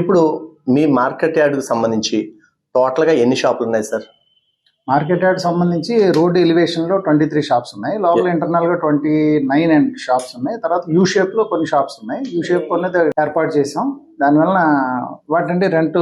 ఇప్పుడు మీ మార్కెట్ యార్డ్కి సంబంధించి టోటల్గా ఎన్ని షాపులు ఉన్నాయి సార్? మార్కెట్ యార్డ్ సంబంధించి రోడ్ ఎలివేషన్లో ట్వంటీ త్రీ షాప్స్ ఉన్నాయి. లోపల ఇంటర్నల్గా ట్వంటీ నైన్ అండ్ షాప్స్ ఉన్నాయి. తర్వాత యూ షేప్లో కొన్ని షాప్స్ ఉన్నాయి. యూ షేప్ అనేది ఏర్పాటు చేసాం దానివల్ల వాటింటే రెంట్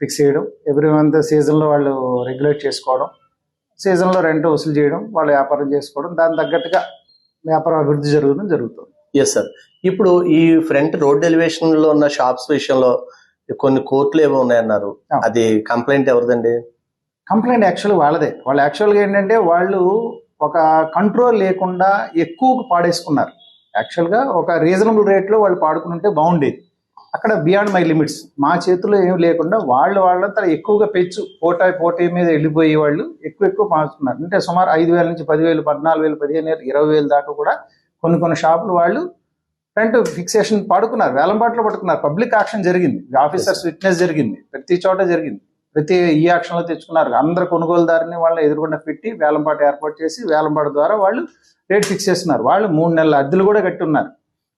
ఫిక్స్ చేయడం ఎవ్రీ మంత్ సీజన్లో వాళ్ళు రెగ్యులేట్ చేసుకోవడం సీజన్లో రెంట్ వసూలు చేయడం వాళ్ళు వ్యాపారం చేసుకోవడం దాని తగ్గట్టుగా వ్యాపారం అభివృద్ధి జరుగుతుంది జరుగుతుంది. ఎస్ సార్ ఇప్పుడు ఈ ఫ్రంట్ రోడ్ ఎలివేషన్లో ఉన్న షాప్స్ విషయంలో కొన్ని కోర్టులు ఏవో ఉన్నాయన్నారు. అది కంప్లైంట్ ఎవరిదండి? కంప్లైంట్ యాక్చువల్ వాళ్ళదే. వాళ్ళు యాక్చువల్గా ఏంటంటే వాళ్ళు ఒక కంట్రోల్ లేకుండా ఎక్కువ పాడేసుకున్నారు. యాక్చువల్గా ఒక రీజనబుల్ రేట్లో వాళ్ళు పాడుకుంటే బాగుండేది. అక్కడ బియాండ్ మై లిమిట్స్. మా చేతిలో ఏం లేకుండా వాళ్ళు వాళ్ళంతా ఎక్కువగా పెంచు పోటా పోటీ మీద వెళ్ళిపోయే వాళ్ళు ఎక్కువ ఎక్కువ పాడుతున్నారు. అంటే సుమారు ఐదు వేల నుంచి పదివేలు పద్నాలుగు వేలు పదిహేను వేలు ఇరవై వేలు దాకా కూడా కొన్ని కొన్ని షాపులు వాళ్ళు రెంట్ ఫిక్సేషన్ పాడుకున్నారు వేలంపాట్లో పట్టుకున్నారు. పబ్లిక్ యాక్షన్ జరిగింది. ఆఫీసర్స్ విట్నెస్ జరిగింది. ప్రతి చోట జరిగింది. ప్రతి ఈ యాక్షన్లో తెచ్చుకున్నారు. అందరు కొనుగోలుదారుని వాళ్ళని ఎదురుకుండా పెట్టి వేలంపాట ఏర్పాటు చేసి వేలంపాట ద్వారా వాళ్ళు రేట్ ఫిక్స్ చేస్తున్నారు. వాళ్ళు మూడు నెలల అద్దెలు కూడా కట్టి ఉన్నారు.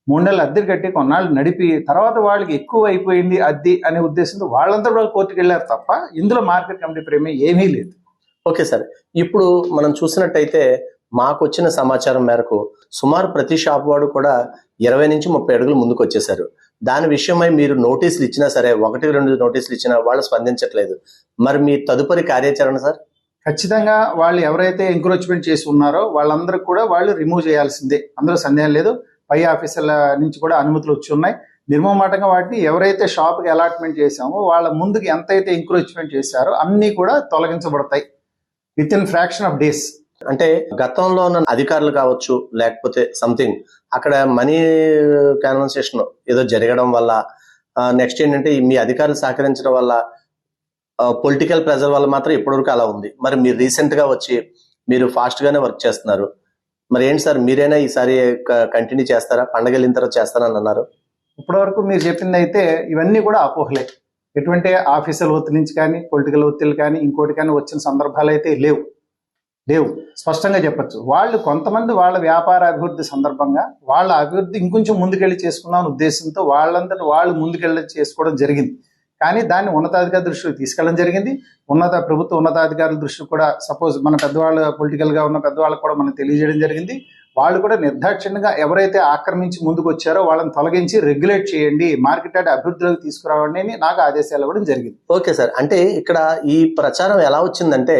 మూడు నెలల అద్దెలు కట్టి కొన్నాళ్ళు నడిపి తర్వాత వాళ్ళకి ఎక్కువ అయిపోయింది అద్దె అనే ఉద్దేశంతో వాళ్ళంతా వాళ్ళు కోర్టుకు వెళ్ళారు తప్ప ఇందులో మార్కెట్ కమిటీ ప్రేమ ఏమీ లేదు. Okay sir. ఇప్పుడు మనం చూసినట్టయితే మాకు వచ్చిన సమాచారం మేరకు సుమారు ప్రతి షాప్ వాడు కూడా ఇరవై నుంచి ముప్పై అడుగులు ముందుకు వచ్చేసారు దాని విషయమై మీరు నోటీసులు ఇచ్చినా సరే ఒకటి రెండు నోటీసులు ఇచ్చినా వాళ్ళు స్పందించట్లేదు. మరి మీ తదుపరి కార్యాచరణ సార్? ఖచ్చితంగా వాళ్ళు ఎవరైతే ఎంక్రోచ్మెంట్ చేసి ఉన్నారో వాళ్ళందరూ కూడా వాళ్ళు రిమూవ్ చేయాల్సిందే. అందులో సందేహం లేదు. పై ఆఫీసర్ల నుంచి కూడా అనుమతులు వచ్చి ఉన్నాయి. నిర్మమాటంగా వాటిని ఎవరైతే షాప్కి అలాట్మెంట్ చేశామో వాళ్ళ ముందుకు ఎంతైతే ఎంక్రోచ్మెంట్ చేశారో అన్నీ కూడా తొలగించబడతాయి. Within fraction of days. అంటే గతంలో ఉన్న అధికారులు కావచ్చు లేకపోతే సంథింగ్ అక్కడ మనీ కన్వర్సేషన్ ఏదో జరగడం వల్ల నెక్స్ట్ ఏంటంటే మీ అధికారులు సహకరించడం వల్ల పొలిటికల్ ప్రెజర్ వల్ల మాత్రం ఇప్పటివరకు అలా ఉంది. మరి మీరు రీసెంట్గా వచ్చి మీరు ఫాస్ట్ గానే వర్క్ చేస్తున్నారు. మరి ఏంటి సార్ మీరైనా ఈసారి కంటిన్యూ చేస్తారా? పండగ వెళ్ళిన తర్వాత చేస్తారని అన్నారు. ఇప్పటివరకు మీరు చెప్పింది అయితే ఇవన్నీ కూడా అపోహలే. ఎటువంటి ఆఫీసర్ ఒత్తిడి నుంచి కానీ పొలిటికల్ ఒత్తిడి కానీ ఇంకోటి కానీ వచ్చిన సందర్భాలు అయితే లేవు. లేవు. స్పష్టంగా చెప్పచ్చు. వాళ్ళు కొంతమంది వాళ్ళ వ్యాపార అభివృద్ధి సందర్భంగా వాళ్ళ అభివృద్ధి ఇంకొంచెం ముందుకెళ్ళి చేసుకుందాం అనే ఉద్దేశంతో వాళ్ళంతటి వాళ్ళు ముందుకెళ్ళి చేసుకోవడం జరిగింది. కానీ దాన్ని ఉన్నతాధికారి దృష్టికి తీసుకెళ్ళడం జరిగింది. ఉన్నత ప్రభుత్వ ఉన్నతాధికారుల దృష్టికి కూడా సపోజ్ మన పెద్దవాళ్ళు పొలిటికల్గా ఉన్న పెద్దవాళ్ళకు కూడా మనం తెలియజేయడం జరిగింది. వాళ్ళు కూడా నిర్దాక్షిణ్యంగా ఎవరైతే ఆక్రమించి ముందుకు వచ్చారో వాళ్ళని తొలగించి రెగ్యులేట్ చేయండి మార్కెట్ యార్డ్ అభివృద్ధిలోకి తీసుకురావండి అని నాకు ఆదేశాలు ఇవ్వడం జరిగింది. Okay sir. అంటే ఇక్కడ ఈ ప్రచారం ఎలా వచ్చిందంటే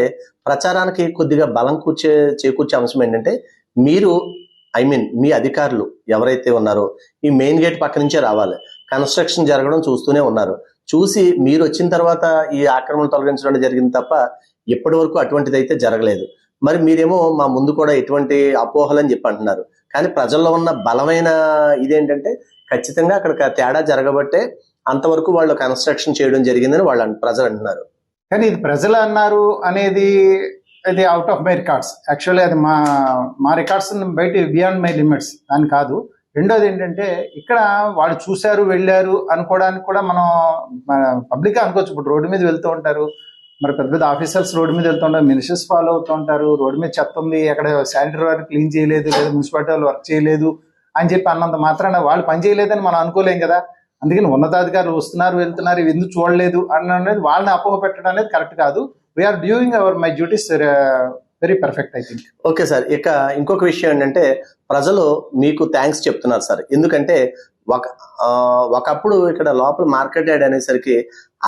ప్రచారానికి కొద్దిగా బలం కూర్చే చేకూర్చే అంశం ఏంటంటే మీరు ఐ మీన్ మీ అధికారులు ఎవరైతే ఉన్నారో ఈ మెయిన్ గేట్ పక్క నుంచే రావాలి. కన్స్ట్రక్షన్ జరగడం చూస్తూనే ఉన్నారు. చూసి మీరు వచ్చిన తర్వాత ఈ ఆక్రమణ తొలగించడం జరిగింది తప్ప ఇప్పటి వరకు అటువంటిది అయితే జరగలేదు. మరి మీరేమో మా ముందు కూడా ఎటువంటి అపోహలు అని చెప్పి అంటున్నారు. కానీ ప్రజల్లో ఉన్న బలమైన ఇదేంటంటే ఖచ్చితంగా అక్కడ తేడా జరగబట్టే అంతవరకు వాళ్ళు కన్స్ట్రక్షన్ చేయడం జరిగిందని వాళ్ళు ప్రజలు అంటున్నారు. కానీ ఇది ప్రజలు అన్నారు అనేది ఇది out of my records actually అది మా మా రికార్డ్స్ బయట బియాండ్ మై లిమిట్స్ అని కాదు. రెండోది ఏంటంటే ఇక్కడ వాళ్ళు చూశారు వెళ్ళారు అనుకోవడానికి కూడా మనం పబ్లిక్ అనుకోవచ్చు. ఇప్పుడు రోడ్డు మీద వెళ్తూ ఉంటారు. మరి పెద్ద పెద్ద ఆఫీసర్స్ రోడ్డు మీద వెళ్తుంటారు మినిస్టర్స్ ఫాలో అవుతూ ఉంటారు. రోడ్డు మీద చెత్త ఉంది అక్కడ శానిటరీ వర్క్ క్లీన్ చేయలేదు లేదా మున్సిపాలిటీ వాళ్ళు వర్క్ చేయలేదు అని చెప్పి అన్నంత మాత్రాన వాళ్ళు పని చేయలేదని మనం అనుకోలేం కదా. అందుకని ఉన్నతాధికారులు వస్తున్నారు వెళ్తున్నారు ఇవి ఎందుకు చూడలేదు అని అనేది వాళ్ళని అపోహ పెట్టడం అనేది కరెక్ట్ కాదు. We are doing our my duties very perfect I think okay sir ఇక ఇంకొక విషయం ఏంటంటే ప్రజలు మీకు థ్యాంక్స్ చెప్తున్నారు సార్. ఎందుకంటే ఒక ఒకప్పుడు ఇక్కడ లోపల మార్కెట్ యార్డ్ అనేసరికి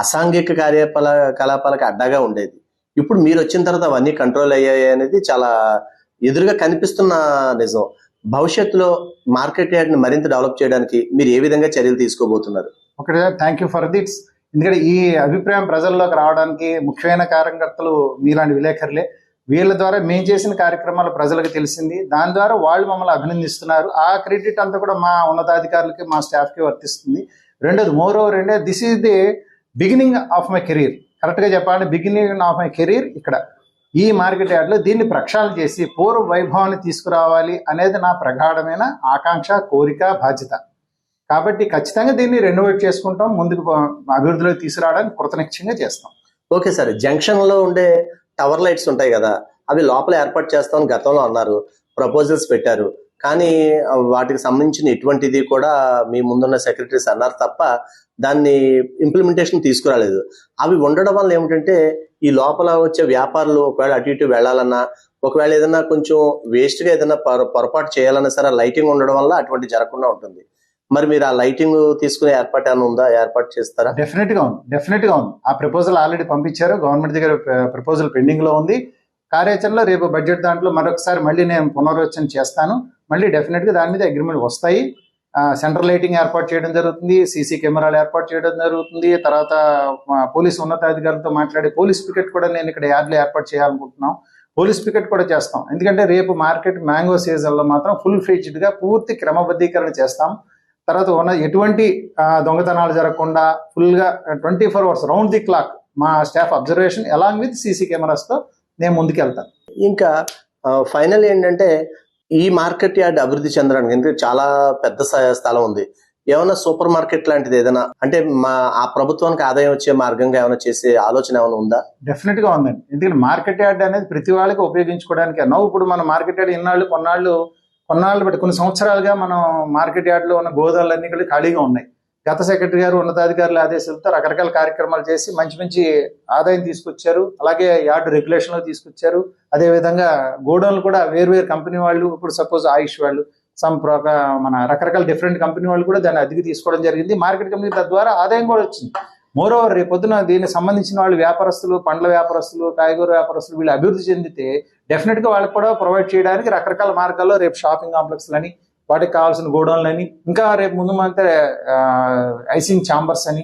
అసాంఘిక కార్యపల కలాపాలకు అడ్డాగా ఉండేది. ఇప్పుడు మీరు వచ్చిన తర్వాత అవన్నీ కంట్రోల్ అయ్యాయి అనేది చాలా ఎదురుగా కనిపిస్తున్న నిజం. భవిష్యత్తులో మార్కెట్ యార్డ్ని మరింత డెవలప్ చేయడానికి మీరు ఏ విధంగా చర్యలు తీసుకోబోతున్నారు? ఒకటే థ్యాంక్ యూ ఫర్ దిట్స్ ఎందుకంటే ఈ అభిప్రాయం ప్రజల్లోకి రావడానికి ముఖ్యమైన కార్యకర్తలు మీలాంటి విలేకరులే. వీళ్ళ ద్వారా మేము చేసిన కార్యక్రమాలు ప్రజలకు తెలిసింది. దాని ద్వారా వాళ్ళు మమ్మల్ని అభినందిస్తున్నారు. ఆ క్రెడిట్ అంతా కూడా మా ఉన్నతాధికారులకి మా స్టాఫ్కి వర్తిస్తుంది. రెండోది మోర్ ఓవర్ అంటే this is the beginning of my career. కరెక్ట్గా చెప్పాలంటే బిగినింగ్ ఆఫ్ మై కెరీర్ ఇక్కడ. ఈ మార్కెట్ యార్డ్లో దీన్ని ప్రక్షాళన చేసి పూర్వ వైభవాన్ని తీసుకురావాలి అనేది నా ప్రగాఢమైన ఆకాంక్ష కోరిక బాధ్యత. కాబట్టి ఖచ్చితంగా దీన్ని రెనోవేట్ చేసుకుంటాం ముందుకు అభివృద్ధిలోకి తీసుకురావడానికి కృతనిశ్చయంగా చేస్తాం. ఓకే సార్ జంక్షన్లో ఉండే టవర్ లైట్స్ ఉంటాయి కదా అవి లోపల ఏర్పాటు చేస్తామని గతంలో అన్నారు ప్రపోజల్స్ పెట్టారు. కానీ వాటికి సంబంధించిన ఎటువంటిది కూడా మీ ముందున్న సెక్రటరీస్ అన్నారు తప్ప దాన్ని ఇంప్లిమెంటేషన్ తీసుకురాలేదు. అవి ఉండడం వల్ల ఏమిటంటే ఈ లోపల వచ్చే వ్యాపారులు ఒకవేళ అటు ఇటు వెళ్ళాలన్నా ఒకవేళ ఏదైనా కొంచెం వేస్ట్గా ఏదైనా పొర- పొరపాటు చేయాలన్నా సరే లైటింగ్ ఉండడం వల్ల అటువంటి జరగకుండా ఉంటుంది. మరి మీరు ఆ లైటింగ్ తీసుకునే ఏర్పాటు ఏమైనా ఉందా? ఏర్పాటు చేస్తారా? డెఫినెట్గా ఉంది. డెఫినెట్గా ఉంది. ఆ ప్రపోజల్ ఆల్రెడీ పంపించారు. గవర్నమెంట్ దగ్గర ప్రపోజల్ పెండింగ్లో ఉంది. కార్యాచరణలో రేపు బడ్జెట్ దాంట్లో మరొకసారి మళ్ళీ నేను పునరాలోచన చేస్తాను. మళ్ళీ డెఫినెట్గా దాని మీద అగ్రిమెంట్ వస్తాయి. సెంట్రల్ లైటింగ్ ఏర్పాటు చేయడం జరుగుతుంది సీసీ కెమెరాలు ఏర్పాటు చేయడం జరుగుతుంది. తర్వాత పోలీసు పోలీస్ ఉన్నతాధికారులతో మాట్లాడి పోలీస్ పికెట్ కూడా నేను ఇక్కడ యార్డ్లో ఏర్పాటు చేయాలనుకుంటున్నాం. పోలీస్ పికెట్ కూడా చేస్తాం. ఎందుకంటే రేపు మార్కెట్ మ్యాంగో సీజన్లో మాత్రం ఫుల్ ఫీజ్డ్గా పూర్తి క్రమబద్ధీకరణ చేస్తాం. తర్వాత ఉన్న ఎటువంటి దొంగతనాలు జరగకుండా ఫుల్గా twenty four hours round the clock మా staff observation along with CC కెమెరాస్తో నేను ముందుకెళ్తాను. ఇంకా ఫైనల్ ఏంటంటే ఈ మార్కెట్ యార్డ్ అభివృద్ధి చెందడానికి ఎందుకంటే చాలా పెద్ద స్థ- స్థలం ఉంది. ఏమైనా సూపర్ మార్కెట్ లాంటిది ఏదైనా అంటే మా ఆ ప్రభుత్వానికి ఆదాయం వచ్చే మార్గంగా ఏమైనా చేసే ఆలోచన ఏమైనా ఉందా? డెఫినెట్గా ఉందండి. ఎందుకంటే మార్కెట్ యార్డ్ అనేది ప్రతి వాళ్ళకి ఉపయోగించుకోవడానికి నవ్వు ఇప్పుడు మన మార్కెట్ యార్డ్ ఇన్నాళ్ళు కొన్నాళ్ళు కొన్నాళ్ళు బట్టి కొన్ని సంవత్సరాలుగా మనం మార్కెట్ యార్డ్లో ఉన్న గోదాములన్నీ కూడా ఖాళీగా ఉన్నాయి. గత సెక్రటరీ గారు ఉన్నతాధికారుల ఆదేశాలతో రకరకాల కార్యక్రమాలు చేసి మంచి మంచి ఆదాయం తీసుకొచ్చారు. అలాగే యార్డ్ రెగ్యులేషన్లో తీసుకొచ్చారు. అదే విధంగా గోడౌన్లు కూడా వేరువేరు కంపెనీ వాళ్ళు ఇప్పుడు సపోజ్ ఆయుష్ వాళ్ళు సమ్ మన రకరకాల డిఫరెంట్ కంపెనీ వాళ్ళు కూడా దాన్ని అద్దెకి తీసుకోవడం జరిగింది. మార్కెట్ కంపెనీ తద్వారా ఆదాయం కూడా వచ్చింది. మోర్ ఓవర్ రేపు పొద్దున దీనికి సంబంధించిన వాళ్ళు వ్యాపారస్తులు పండ్ల వ్యాపారస్తులు కాయగూర వ్యాపారస్తులు వీళ్ళు అభివృద్ధి చెందితే డెఫినెట్గా వాళ్ళకి కూడా ప్రొవైడ్ చేయడానికి రకరకాల మార్గాల్లో రేపు షాపింగ్ కాంప్లెక్స్ అని వాటికి కావాల్సిన గోడౌన్లు అని ఇంకా రేపు ముందు మాత్రమే ఐసింగ్ ఛాంబర్స్ అని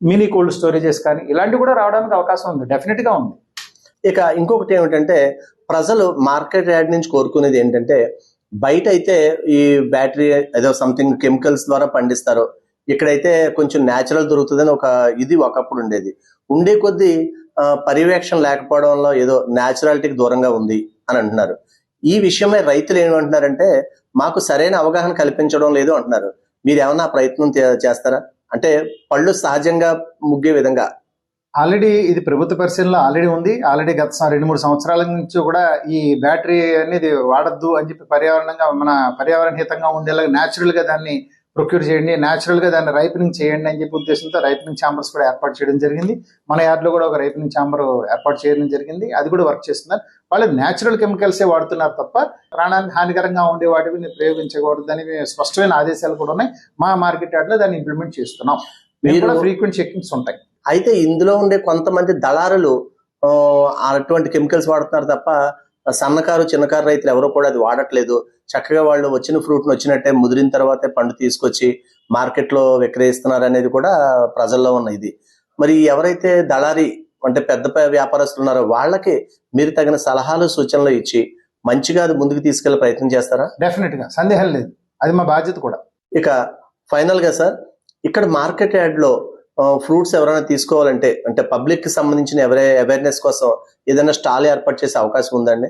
మినీ కోల్డ్ స్టోరేజెస్ కానీ ఇలాంటివి కూడా రావడానికి అవకాశం ఉంది. డెఫినెట్గా ఉంది. ఇక ఇంకొకటి ఏమిటంటే ప్రజలు మార్కెట్ యార్డ్ నుంచి కోరుకునేది ఏంటంటే బయట అయితే ఈ బ్యాటరీ ఏదో సంథింగ్ కెమికల్స్ ద్వారా పండిస్తారు. ఇక్కడైతే కొంచెం న్యాచురల్ దొరుకుతుందని ఒక ఇది ఒకప్పుడు ఉండేది. ఉండే కొద్దీ పర్యవేక్షణ లేకపోవడంలో ఏదో న్యాచురాలిటీకి దూరంగా ఉంది అని అంటున్నారు. ఈ విషయమై రైతులు ఏమంటున్నారంటే మాకు సరైన అవగాహన కల్పించడం లేదు అంటున్నారు. మీరు ఏమన్నా ప్రయత్నం చేస్తారా? అంటే పళ్ళు సహజంగా ముగ్గే విధంగా. ఆల్రెడీ ఇది ప్రభుత్వ పరిశీలనలో ఆల్రెడీ ఉంది. ఆల్రెడీ గత రెండు మూడు సంవత్సరాల నుంచి కూడా ఈ బ్యాటరీ అనేది వాడద్దు అని చెప్పి పర్యావరణంగా మన పర్యావరణ హితంగా ఉండేలాగా న్యాచురల్గా దాన్ని ప్రొక్యూర్ చేయండి న్యాచురల్గా దాన్ని రైపనింగ్ చేయండి అని చెప్పి ఉద్దేశంతో రైపనింగ్ ఛాంబర్స్ కూడా ఏర్పాటు చేయడం జరిగింది. మన యార్డ్లో కూడా ఒక రైపనింగ్ ఛాంబర్ ఏర్పాటు చేయడం జరిగింది. అది కూడా వర్క్ చేస్తున్నారు. వాళ్ళు న్యాచురల్ కెమికల్సే వాడుతున్నారు తప్ప ప్రాణానికి హానికరంగా ఉండే వాటిని ప్రయోగించకూడదని స్పష్టమైన ఆదేశాలు కూడా ఉన్నాయి. మా మార్కెట్ యార్డ్లో దాన్ని ఇంప్లిమెంట్ చేస్తున్నాం. మీరు- ఫ్రీక్వెంట్ చెకింగ్స్ ఉంటాయి. అయితే ఇందులో ఉండే కొంతమంది దళారులు అటువంటి కెమికల్స్ వాడుతున్నారు తప్ప సన్నకారు చిన్నకారు రైతులు ఎవరు కూడా అది వాడట్లేదు. చక్కగా వాళ్ళు వచ్చిన ఫ్రూట్ వచ్చినట్టే ముదిరిన తర్వాతే పండు తీసుకొచ్చి మార్కెట్లో విక్రయిస్తున్నారు అనేది కూడా ప్రజల్లో ఉన్న ఇది. మరి ఎవరైతే దళారి అంటే పెద్ద పెద్ద వ్యాపారస్తులు ఉన్నారో వాళ్ళకి మీరు తగిన సలహాలు సూచనలు ఇచ్చి మంచిగా అది ముందుకు తీసుకెళ్ళే ప్రయత్నం చేస్తారా? డెఫినెట్గా సందేహం లేదు. అది మా బాధ్యత కూడా. ఇక ఫైనల్గా సార్ ఇక్కడ మార్కెట్ యార్డ్లో ఫ్రూట్స్ ఎవరైనా తీసుకోవాలంటే అంటే పబ్లిక్కి సంబంధించిన ఎవరే అవేర్నెస్ కోసం ఏదైనా స్టాల్ ఏర్పాటు చేసే అవకాశం ఉందండి?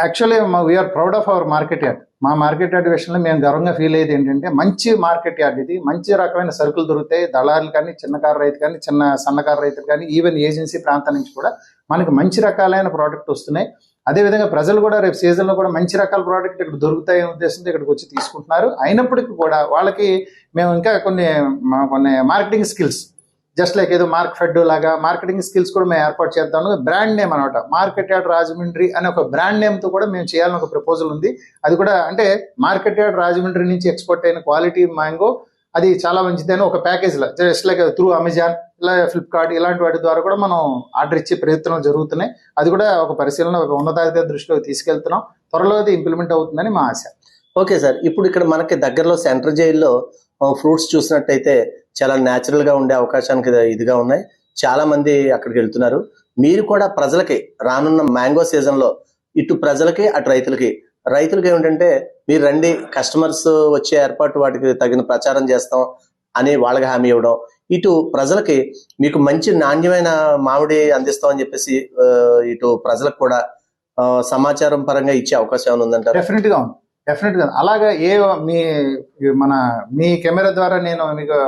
Actually we are proud of our market yard మా మార్కెట్ యార్డ్ విషయంలో మేము గర్వంగా ఫీల్ అయ్యేది ఏంటంటే మంచి మార్కెట్ యార్డ్ ఇది. మంచి రకమైన సరుకులు దొరుకుతాయి. దళారులు కానీ చిన్నకారు రైతు కానీ చిన్న సన్నకారు రైతులు కానీ ఈవెన్ ఏజెన్సీ ప్రాంతం నుంచి కూడా మనకి మంచి రకాలైన ప్రోడక్ట్ వస్తున్నాయి. అదేవిధంగా ప్రజలు కూడా రేపు సీజన్లో కూడా మంచి రకాల ప్రోడక్ట్ ఇక్కడ దొరుకుతాయనే ఉద్దేశంతో ఇక్కడికి వచ్చి తీసుకుంటున్నారు. అయినప్పటికీ కూడా వాళ్ళకి మేము ఇంకా కొన్ని మా- కొన్ని మార్కెటింగ్ స్కిల్స్ జస్ట్ లైక్ ఏదో మార్క్ ఫెడ్ లాగా మార్కెటింగ్ స్కిల్స్ కూడా మేము ఏర్పాటు చేద్దాం బ్రాండ్ నేమ్ అనమాట. మార్కెట్ యార్డ్ రాజమండ్రి అనే ఒక బ్రాండ్ నేమ్తో కూడా మేము చేయాలని ఒక ప్రపోజల్ ఉంది. అది కూడా అంటే మార్కెట్ యార్డ్ రాజమండ్రి నుంచి ఎక్స్పోర్ట్ అయిన క్వాలిటీ మ్యాంగో అది చాలా మంచిదని ఒక ప్యాకేజ్ లా. జస్ట్ లైక్ త్రూ అమెజాన్ ఇలా ఫ్లిప్కార్ట్ ఇలాంటి వాటి ద్వారా కూడా మనం ఆర్డర్ ఇచ్చే ప్రయత్నాలు జరుగుతున్నాయి. అది కూడా ఒక పరిశీలన ఒక ఉన్నతాధికారి దృష్టిలోకి తీసుకెళ్తున్నాం. త్వరలో అది ఇంప్లిమెంట్ అవుతుందని మా ఆశ. Okay sir. ఇప్పుడు ఇక్కడ మనకి దగ్గరలో సెంట్రల్ జైల్లో ఫ్రూట్స్ చూసినట్టయితే చాలా న్యాచురల్గా ఉండే అవకాశానికి ఇదిగా ఉన్నాయి. చాలా మంది అక్కడికి వెళ్తున్నారు. మీరు కూడా ప్రజలకి రానున్న మ్యాంగో సీజన్లో ఇటు ప్రజలకి అటు రైతులకి రైతులకి ఏమిటంటే మీరు రండి కస్టమర్స్ వచ్చే ఏర్పాటు వాటికి తగిన ప్రచారం చేస్తాం అని వాళ్ళకి హామీ ఇవ్వడం. ఇటు ప్రజలకి మీకు మంచి నాణ్యమైన మామిడి అందిస్తామని చెప్పేసి ఇటు ప్రజలకు కూడా సమాచారం పరంగా ఇచ్చే అవకాశం ఏమైనా ఉందంటారు? డెఫినెట్గా ఉంది. డెఫినెట్గా అలాగా ఏ మీ మన మీ కెమెరా ద్వారా నేను మీకు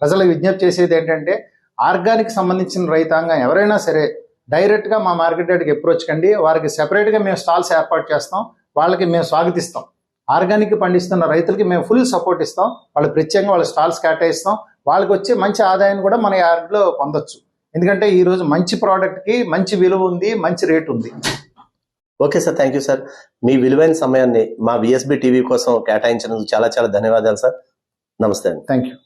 ప్రజలకు విజ్ఞప్తి చేసేది ఏంటంటే ఆర్గానిక్ సంబంధించిన రైతాంగం ఎవరైనా సరే డైరెక్ట్గా మా మార్కెట్ యార్డ్కి అప్రోచ్ కండి వారికి సెపరేట్గా మేము స్టాల్స్ ఏర్పాటు చేస్తాం వాళ్ళకి మేము స్వాగతిస్తాం. ఆర్గానిక్ పండిస్తున్న రైతులకి మేము ఫుల్ సపోర్ట్ ఇస్తాం వాళ్ళు ప్రత్యేకంగా వాళ్ళ స్టాల్స్ కేటాయిస్తాం వాళ్ళకి వచ్చే మంచి ఆదాయాన్ని కూడా మన యార్డ్లో పొందొచ్చు. ఎందుకంటే ఈ రోజు మంచి ప్రోడక్ట్కి మంచి విలువ ఉంది మంచి రేట్ ఉంది. Okay sir thank you sir. మీ విలువైన సమయాన్ని మా విఎస్బి టీవీ కోసం కేటాయించినందుకు చాలా చాలా ధన్యవాదాలు సార్. నమస్తే అండి. Thank you